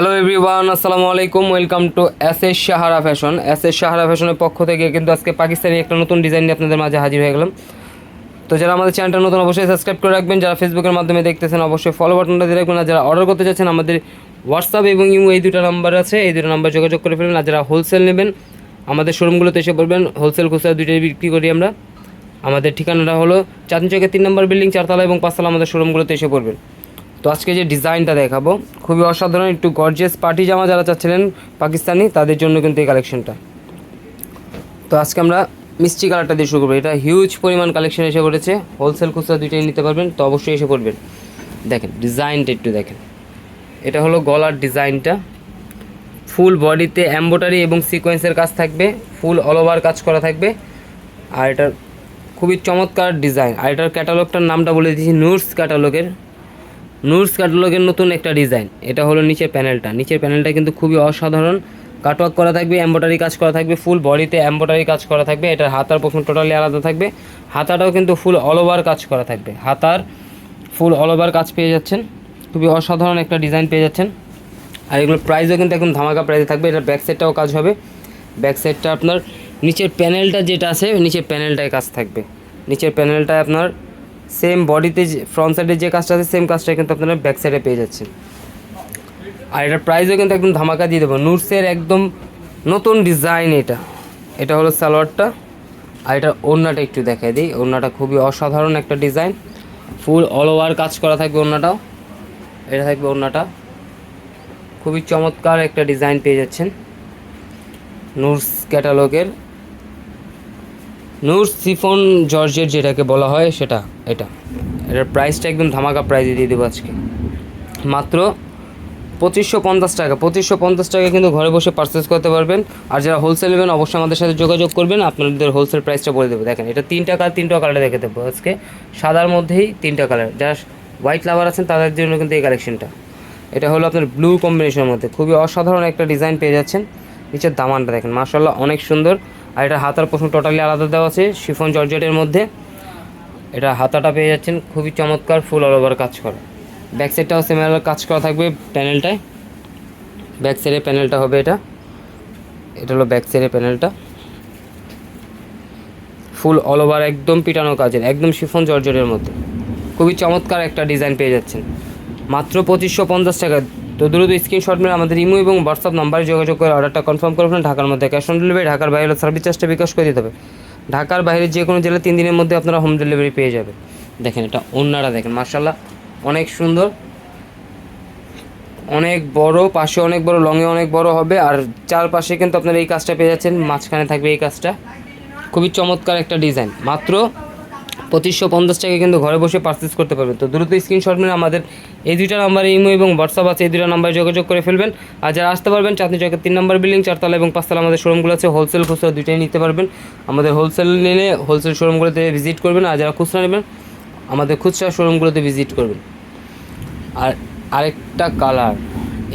Hello everyone আসসালামু আলাইকুম welcome to S S Sahara fashion S S Sahara ফ্যাশনের পক্ষ থেকে কিন্তু আজকে পাকিস্তানি একটা নতুন ডিজাইন নিয়ে আপনাদের মাঝে হাজির হয়ে গেলাম। তো যারা আমাদের চ্যানেলটা নতুন, অবশ্যই সাবস্ক্রাইব করে রাখবেন। যারা ফেসবুকের মাধ্যমে দেখতেছেন, অবশ্যই ফলো বাটনটা দিয়ে রাখবেন। আর যারা অর্ডার করতে চাচ্ছেন, আমাদের হোয়াটসঅ্যাপ এবং ইউ এই দুটো নাম্বার আছে। এই দুটো নাম্বার যোগাযোগ করে ফেলবেন। আর যারা হোলসেল নেবেন, আমাদের শোরুমগুলোতে এসে পড়বেন হোলসেল খুচরা দুইটাই বিক্রি করি আমরা। আমাদের ঠিকানাটা হলো চাঁদনি চকের তিন নম্বর বিল্ডিং চারতলা এবং পাঁচতলা আমাদের শোরুমগুলোতে এসে পড়বেন তো আজকে যে ডিজাইনটা দেখাবো, খুবই অসাধারণ, একটু গর্জিয়াস পার্টি জামা যারা চাচ্ছিলেন পাকিস্তানি, তাদের জন্য কিন্তু এই কালেকশনটা তো আজকে আমরা মিষ্টি কালারটা দিয়ে শুরু করব। এটা হিউজ পরিমাণ কালেকশন এসে পড়েছে। হোলসেল খুচরা দুইটাই নিতে পারবেন, তো অবশ্যই এসে পড়বেন। দেখেন ডিজাইনটা একটু দেখেন। এটা হলো গলার ডিজাইনটা ফুল বডিতে এম্বোটারি এবং সিকোয়েন্সের কাজ থাকবে ফুল অল ওভার কাজ করা থাকবে। আর এটার খুবই চমৎকার ডিজাইন আর এটার ক্যাটালগটার নামটা বলে দিয়েছি নুরস ক্যাটালগের নুরস ক্যাটালগের নতুন একটা ডিজাইন। এটা হলো নিচের প্যানেলটা। নিচের প্যানেলটা কিন্তু খুবই অসাধারণ। কাটওয়ার্ক করা থাকবে, এম্ব্রয়ডারি কাজ করা থাকবে, ফুল বডিতে এম্ব্রয়ডারি কাজ করা থাকবে, এটার হাতার প্রথম টোটালি আলাদা থাকবে। হাতাটাও কিন্তু ফুল অল ওভার কাজ করা থাকবে। হাতার ফুল অল ওভার কাজ পেয়ে যাচ্ছেন। খুবই অসাধারণ একটা ডিজাইন পেয়ে যাচ্ছেন। আর এগুলোর প্রাইসও কিন্তু একদম ধামাকা প্রাইসে থাকবে। এটা ব্যাক সাইডটাও কাজ হবে। ব্যাক সাইডটা আপনার নিচের প্যানেলটা যেটা আছে নিচের প্যানেলটায় কাজ থাকবে। নিচের প্যানেলটায় আপনার সেম বডিতে ফ্রন্ট সাইডে যে কাজটা আছে সেম কাজটা কিন্তু আপনারা ব্যাক সাইডে পেয়ে যাচ্ছেন। আর এটার প্রাইসও কিন্তু একদম ধামাকা দিয়ে দেবো। নুটসের একদম নতুন ডিজাইন এটা। এটা হলো সালোয়ারটা। আর এটা ওড়নাটা একটু দেখাই দিই। ওড়নাটা খুবই অসাধারণ একটা ডিজাইন ফুল অল ওভার কাজ করা থাকবে ওড়নাটাও। এটা থাকবে ওড়নাটা। খুবই চমৎকার একটা ডিজাইন পেয়ে যাচ্ছেন। নুরস ক্যাটালগের নুরস সিফন জর্জের যেটাকে বলা হয় সেটা, এটা। এটার প্রাইসটা একদম ধামাকা প্রাইজে দিয়ে দেবো আজকে। মাত্র পঁচিশশো পঞ্চাশ টাকা। পঁচিশশো পঞ্চাশ টাকা কিন্তু ঘরে বসে পারচেস করতে পারবেন। আর যারা হোলসেল নেবেন, অবশ্যই আমাদের সাথে যোগাযোগ করবেন। আপনাদের হোলসেল প্রাইসটা বলে দেবো। দেখেন, এটা তিনটা কালার তিনটা কালারে দেখে দেবো আজকে। সাদার মধ্যেই তিনটা কালার যারা হোয়াইট লাভার আছেন, তাদের জন্য কিন্তু এই কালেকশনটা এটা হলো আপনার ব্লু কম্বিনেশনের মধ্যে। খুবই অসাধারণ একটা ডিজাইন পেয়ে যাচ্ছেন। নিচের দামানটা দেখেন মার্শাল্লাহ অনেক সুন্দর। আর এটা হাতার প্রশ্ন টোটালি আলাদা দেওয়া আছে, শিফন জর্জেটের মধ্যে। এটা হাতাটা পেয়ে যাচ্ছেন, খুবই চমৎকার ফুল অল ওভার কাজ করা। ব্যাক সাইডটাও সিমিলার কাজ করা থাকবে প্যানেলটায় ব্যাক সাইডের প্যানেলটা হবে এটা। এটা হলো ব্যাক সাইডের প্যানেলটা ফুল অল ওভার একদম পিটানো কাজের, একদম শিফন জর্জরের মধ্যে। খুবই চমৎকার একটা ডিজাইন পেয়ে যাচ্ছেন। মাত্র পঁচিশশো পঞ্চাশ টাকা তো দ্রুত স্ক্রিনশট মেরে আমাদের ইমো এবং হোয়াটসঅ্যাপ নাম্বারে যোগাযোগ করে অর্ডারটা কনফার্ম করে ফেলেন। ঢাকার মধ্যে ক্যাশ অন ডেলিভারি ঢাকার বাইরে সার্ভিস চার্জটা বিকাশ করে দিতে হবে। ঢাকার বাইরে যে কোনো জেলা তিন দিনের মধ্যে আপনারা হোম ডেলিভারি পেয়ে যাবেন। দেখেন এটা অন্যরা দেখেন মার্শাল্লাহ অনেক সুন্দর। অনেক বড়, পাশে অনেক বড় লংয়ে অনেক বড় হবে, আর চারপাশে কিন্তু আপনারা এই কাজটা পেয়ে যাচ্ছেন, মাঝখানে থাকবে এই কাজটা। খুবই চমৎকার একটা ডিজাইন মাত্র পঁচিশশো পঞ্চাশ টাকা কিন্তু ঘরে বসে পারচেস করতে পারবেন তো দ্রুত স্ক্রিনশট মেরে আমাদের এই দুইটা নাম্বারে ইমো এবং হোয়াটসঅ্যাপ আছে, এই দুইটা নাম্বারে যোগাযোগ করে ফেলবেন। আর যারা আসতে পারবেন, চাঁদনি চকের তিন নম্বর বিল্ডিং চারতলা এবং পাঁচতলা আমাদের শোরুমগুলো আছে হোলসেল খুচরা দুইটাই নিতে পারবেন। আমাদের হোলসেল নিলে হোলসেল শোরুমগুলোতে ভিজিট করবেন, আর যারা খুচরা নেবেন, আমাদের খুচরা শোরুমগুলোতে ভিজিট করবেন। আর আরেকটা কালার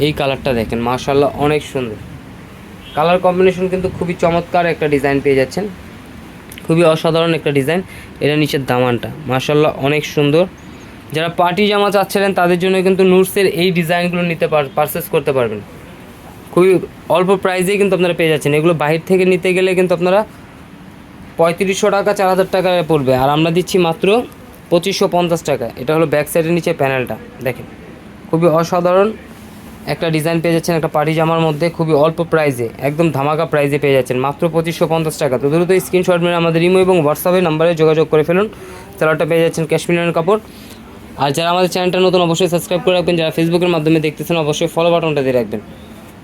এই কালারটা দেখেন মাশাল্লাহ অনেক সুন্দর। কালার কম্বিনেশন কিন্তু খুবই চমৎকার একটা ডিজাইন পেয়ে যাচ্ছেন। খুবই অসাধারণ একটা ডিজাইন। এটা নিচের দামানটা। মাশাল্লাহ অনেক সুন্দর। যারা পার্টি জামা চাচ্ছিলেন, তাদের জন্য কিন্তু নুটসের এই ডিজাইনগুলো নিতে পার পারচেস করতে পারবেন। খুবই অল্প প্রাইসেই কিন্তু আপনারা পেয়ে যাচ্ছেন। এগুলো বাহির থেকে নিতে গেলে কিন্তু আপনারা পঁয়ত্রিশশো টাকা, চার হাজার টাকা পড়বে। আর আমরা দিচ্ছি মাত্র পঁচিশশো পঞ্চাশ টাকা। এটা হলো ব্যাক সাইডের নিচে প্যানেলটা দেখেন, খুবই অসাধারণ। একটা ডিজাইন পেয়ে যাচ্ছেন একটা পার্টি জামার মধ্যে, খুবই অল্প প্রাইসে একদম ধামাকা প্রাইসে পেয়ে যাচ্ছেন। মাত্র পঁচিশশো পঞ্চাশ টাকা। তো দ্রুত স্ক্রিনশট মেরে আমাদের ইমো এবং হোয়াটসঅ্যাপে নাম্বারে যোগাযোগ করে ফেলুন। সালোয়ারটা পেয়ে যাচ্ছেন ক্যাশমিনের কাপড়। আর যারা আমাদের চ্যানেলটা নতুন, অবশ্যই সাবস্ক্রাইব করে রাখবেন। যারা ফেসবুকের মাধ্যমে দেখতেছেন, অবশ্যই ফলো বাটনটা দিয়ে রাখবেন।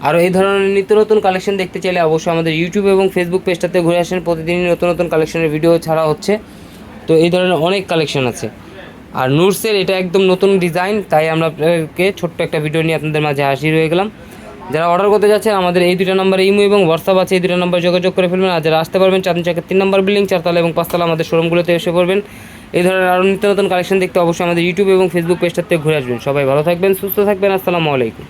আরও এই ধরনের নিত্য নতুন কালেকশন দেখতে চাইলে অবশ্যই আমাদের ইউটিউব এবং ফেসবুক পেজটাতে ঘুরে আসেন। প্রতিদিনই নতুন নতুন কালেকশনের ভিডিও ছাড়া হচ্ছে। তো এই ধরনের অনেক কালেকশন আছে। আর নুরসের এটা একদম নতুন ডিজাইন তাই আমরা আপনাদেরকে ছোট্ট একটা ভিডিও নিয়ে আপনাদের মাঝে হাজির হয়ে গেলাম। যারা অর্ডার করতে যাচ্ছেন, আমাদের এই দুটো নাম্বার ইমো এবং হোয়াটসঅ্যাপ আছে, এই দুটো নাম্বার যোগাযোগ করে ফেলবেন। আর যারা আসতে পারবেন চাঁদনি চাকের তিন নাম্বার বিল্ডিং চারতলা এবং পাঁচতলা আমাদের শোরুমগুলোতে এসে পড়বেন। এই ধরনের আরও নিত্য নতুন কালেকশন দেখতে অবশ্যই আমাদের ইউটিউব এবং ফেসবুক পেজটাতে ঘুরে আসবেন। সবাই ভালো থাকবেন, সুস্থ থাকবেন, আসসালামু আলাইকুম।